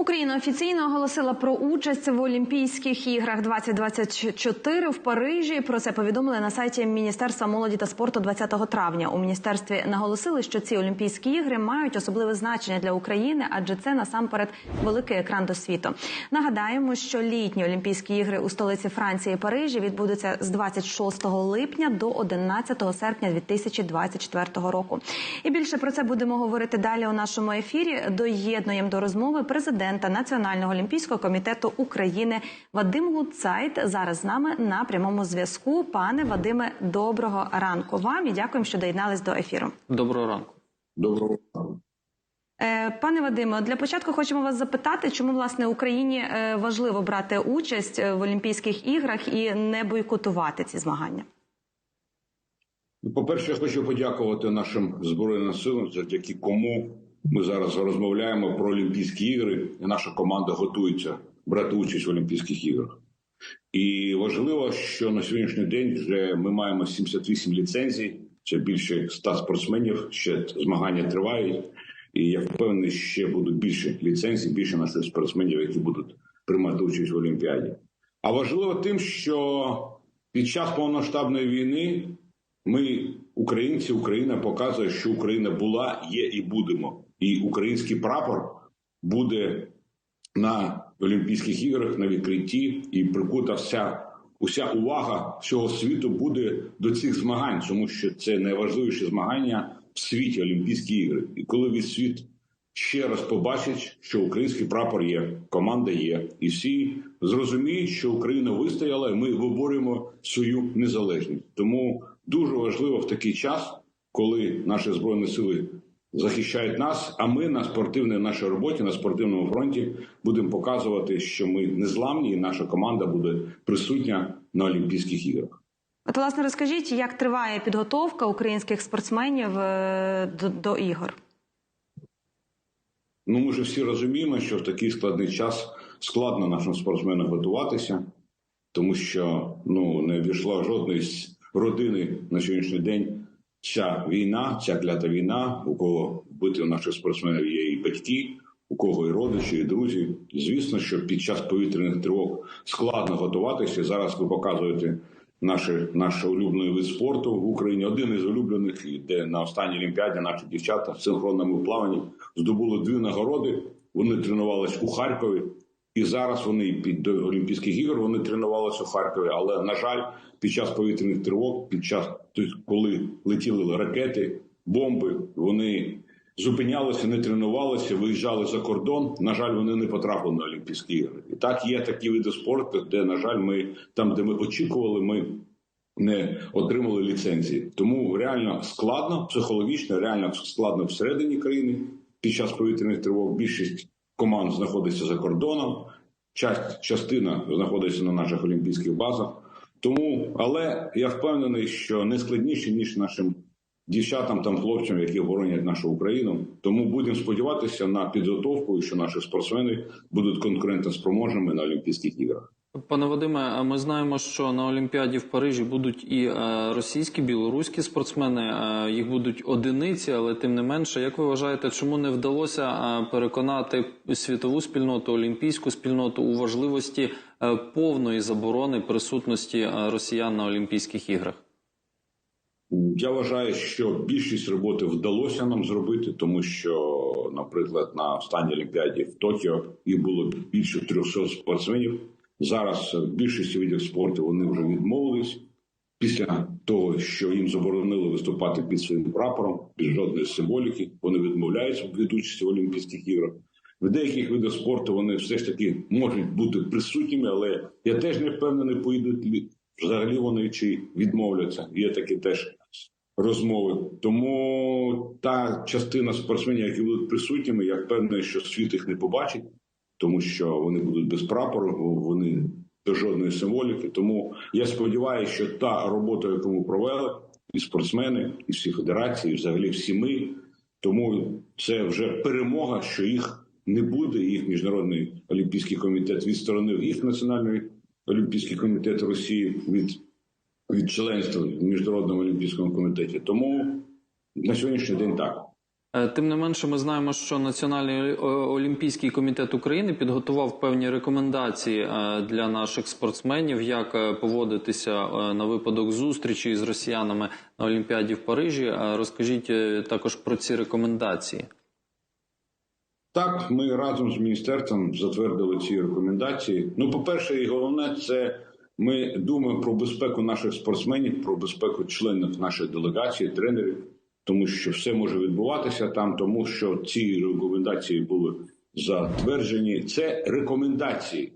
Україна офіційно оголосила про участь в Олімпійських іграх 2024 в Парижі. Про це повідомили на сайті Міністерства молоді та спорту 20 травня. У міністерстві наголосили, що ці олімпійські ігри мають особливе значення для України, адже це насамперед великий екран до світу. Нагадаємо, що літні Олімпійські ігри у столиці Франції Парижі відбудуться з 26 липня до 11 серпня 2024 року. І більше про це будемо говорити далі у нашому ефірі. Доєднуємо до розмови президента Національного олімпійського комітету України Вадим Гуцайт зараз з нами на прямому зв'язку. Пане Вадиме, доброго ранку вам і дякуємо, що доєднались до ефіру. Доброго ранку. Доброго ранку. Е, Пане Вадиме, для початку хочемо вас запитати, чому власне Україні е, важливо брати участь е, в Олімпійських іграх і не бойкотувати ці змагання. Ну, По-перше, я хочу подякувати нашим Збройним силам, завдяки кому ми зараз розмовляємо про Олімпійські ігри, і наша команда готується брати участь в Олімпійських іграх. І важливо, що на сьогоднішній день вже ми маємо 78 ліцензій, це більше 100 спортсменів, ще змагання тривають. І я впевнений, ще будуть більше ліцензій, більше наших спортсменів, які будуть приймати участь в Олімпіаді. А важливо тим, що під час повномасштабної війни ми, українці, Україна показує, що Україна була, є і будемо. І український прапор буде на Олімпійських іграх на відкритті, і прикута вся уся увага всього світу буде до цих змагань, тому що це найважливіші змагання в світі Олімпійські ігри. І коли весь світ ще раз побачить, що український прапор є, команда є, і всі зрозуміють, що Україна вистояла, і ми виборюємо свою незалежність. Тому дуже важливо в такий час, коли наші збройні сили захищають нас. А ми на спортивній нашій роботі на спортивному фронті будемо показувати, що ми незламні, і наша команда буде присутня на Олімпійських іграх. От, власне, розкажіть, як триває підготовка українських спортсменів е, до, до ігор? Ну, ми ж всі розуміємо, що в такий складний час складно нашим спортсменам готуватися, тому що ну не війшла жодної з родини на сьогоднішній день ця війна, ця клята війна, у кого вбити наших спортсменів є і батьки, у кого і родичі, і друзі. Звісно, що під час повітряних тривог складно готуватися. Зараз ви показуєте наш, наш улюблений вид спорту в Україні. Один із улюблених, де на останній олімпіаді наші дівчата в синхронному плаванні здобули дві нагороди. Вони тренувалися у Харкові. І зараз вони під до Олімпійських ігор вони тренувалися у Харкові. Але на жаль, під час повітряних тривог, під час коли летіли ракети, бомби, вони зупинялися, не тренувалися, виїжджали за кордон. На жаль, вони не потрапили на Олімпійські ігри. І так є такі види спорту, де на жаль, ми там, де ми очікували, ми не отримали ліцензії. Тому реально складно, психологічно, реально складно всередині країни під час повітряних тривог. Більшість команд знаходиться за кордоном, часть, частина знаходиться на наших олімпійських базах. Тому, але я впевнений, що не складніше ніж нашим дівчатам та хлопцям, які боронять нашу Україну. Тому будемо сподіватися на підготовку що наші спортсмени будуть конкурентоспроможними на Олімпійських іграх. Пане Вадиме, ми знаємо, що на Олімпіаді в Парижі будуть і е, російські, білоруські спортсмени. е, Їх будуть одиниці, але тим не менше, як ви вважаєте, чому не вдалося е, переконати світову спільноту, олімпійську спільноту у важливості повної заборони присутності росіян на Олімпійських іграх? Я вважаю, що більшість роботи вдалося нам зробити, тому що, наприклад, на останній олімпіаді в Токіо їх було більше 300 спортсменів. Зараз в більшості видів спорту вони вже відмовились після того, що їм заборонили виступати під своїм прапором, без жодної символіки. Вони відмовляються від участі в Олімпійських іграх. В деяких видах спорту вони все ж таки можуть бути присутніми, але я теж не впевнений, поїдуть лі- взагалі вони чи відмовляться. Є такі теж розмови. Тому та частина спортсменів, які будуть присутніми, я впевнений, що світ їх не побачить, тому що вони будуть без прапору, вони без жодної символіки. Тому я сподіваюся, що та робота, яку ми провели, і спортсмени, і всі федерації, і взагалі всі ми. Тому це вже перемога, що їх не буде. Їх міжнародний олімпійський комітет відсторонив їх національний олімпійський комітет Росії від, від членства в міжнародному олімпійському комітеті. Тому на сьогоднішній день так. Е, Тим не менше, ми знаємо, що Національний олімпійський комітет України підготував певні рекомендації е, для наших спортсменів, як е, поводитися на випадок зустрічі з росіянами на Олімпіаді в Парижі. Розкажіть також про ці рекомендації. Так, ми разом з міністерством затвердили ці рекомендації. Ну, по-перше, і головне, це ми думаємо про безпеку наших спортсменів, про безпеку членів нашої делегації, тренерів, тому що все може відбуватися там, тому що ці рекомендації були затверджені. Це рекомендації.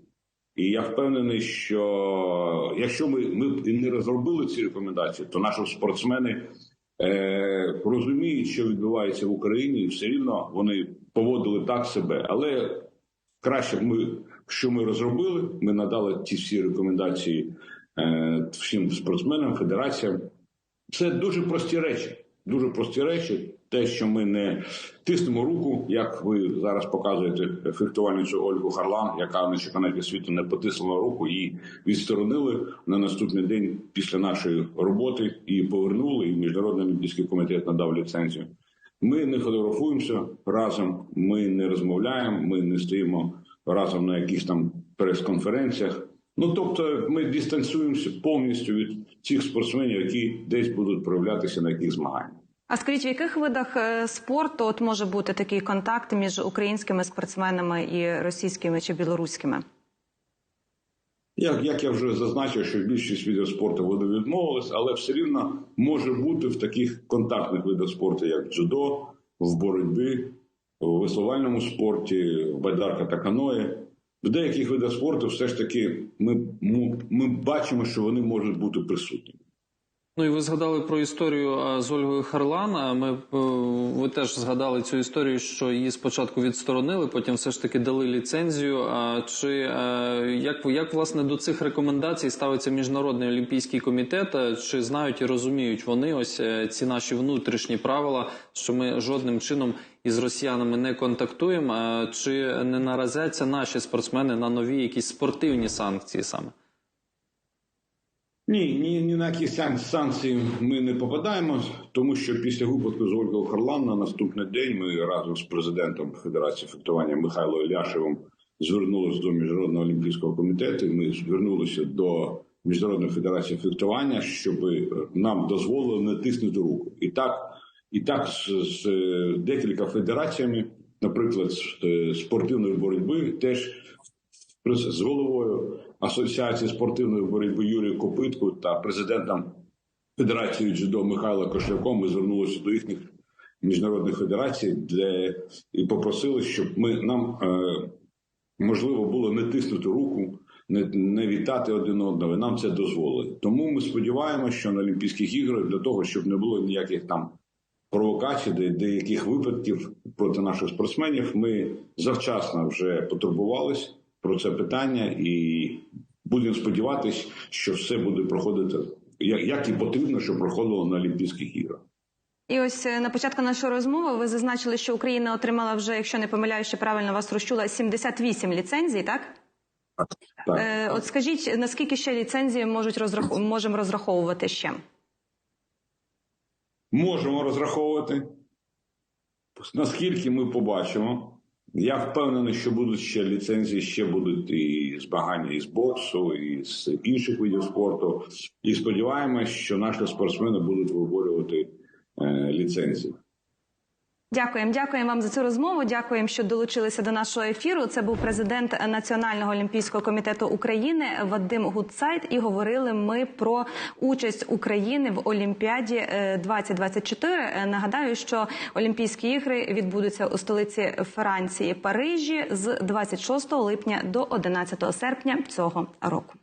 І я впевнений, що якщо ми, ми не розробили ці рекомендації, то наші спортсмени е, розуміють, що відбувається в Україні, і все рівно вони поводили так себе. Але краще ми, що ми розробили, ми надали ті всі рекомендації е, всім спортсменам, федераціям. Це дуже прості речі. Дуже прості речі. Те, що ми не тиснемо руку, як ви зараз показуєте фехтувальницю Ольгу Харлан, яка на чемпіонаті світу не потиснула руку, і відсторонили на наступний день після нашої роботи і повернули. І міжнародний олімпійський комітет надав ліцензію. Ми не фотографуємося разом, ми не розмовляємо, ми не стоїмо разом на якихось там прес-конференціях. Ну тобто, ми дистанціюємося повністю від цих спортсменів, які десь будуть проявлятися на яких змаганнях. А скажіть, в яких видах е, спорту от може бути такий контакт між українськими спортсменами і російськими чи білоруськими? Як, як я вже зазначив, що більшість видів спорту вони відмовились, але все рівно може бути в таких контактних видах спорту, як дзюдо, в боротьбі, в веслувальному спорті, в байдарка та каное. В деяких видах спорту все ж таки ми, ми, бачимо, що вони можуть бути присутні. Ну і ви згадали про історію з Ольгою Харлан. Ми е, ви теж згадали цю історію, що її спочатку відсторонили, потім все ж таки дали ліцензію. А чи е, як як власне до цих рекомендацій ставиться міжнародний олімпійський комітет? Чи знають і розуміють вони ось е, ці наші внутрішні правила, що ми жодним чином із росіянами не контактуємо? Чи не наразяться наші спортсмени на нові якісь спортивні санкції саме? Ні, ні, ні на які санкції ми не попадаємо, тому що після випадку з Ольгою Харлан на наступний день ми разом з президентом Федерації фехтування Михайло Іляшевим звернулися до міжнародного олімпійського комітету. Ми звернулися до міжнародної федерації фехтування, щоб нам дозволили не тиснути руку. І так, і так з, з декілька федераціями, наприклад, з е, спортивної боротьби, теж з головою Асоціації спортивної боротьби Юрією Копитку та президентом Федерації дзюдо Михайло Кошляком ми звернулися до їхніх міжнародних федерацій, де і попросили, щоб ми нам е, можливо було не тиснути руку, не, не вітати один одного. Нам це дозволили. Тому ми сподіваємося, що на Олімпійських іграх для того, щоб не було ніяких там провокацій, де деяких випадків проти наших спортсменів, ми завчасно вже потурбувались про це питання і будемо сподіватися, що все буде проходити як, і потрібно, щоб проходило на Олімпійських іграх. І ось е, на початку нашої розмови ви зазначили, що Україна отримала вже, якщо не помиляюся, ще правильно вас розчула, 78 ліцензій, так? Так. Е, от скажіть, наскільки ще ліцензії можуть розрах... можемо розраховувати ще? Можемо розраховувати. Наскільки ми побачимо. Я впевнений, що будуть ще ліцензії, ще будуть і змагання із боксу, і з інших видів спорту. І сподіваємось, що наші спортсмени будуть виборювати е, ліцензії. Дякуємо, дякуємо вам за цю розмову. Дякуємо, що долучилися до нашого ефіру. Це був президент Національного олімпійського комітету України Вадим Гудсайт. І говорили ми про участь України в Олімпіаді е, 2024. Е, Нагадаю, що Олімпійські ігри відбудуться у столиці Франції Парижі з 26 липня до 11 серпня цього року.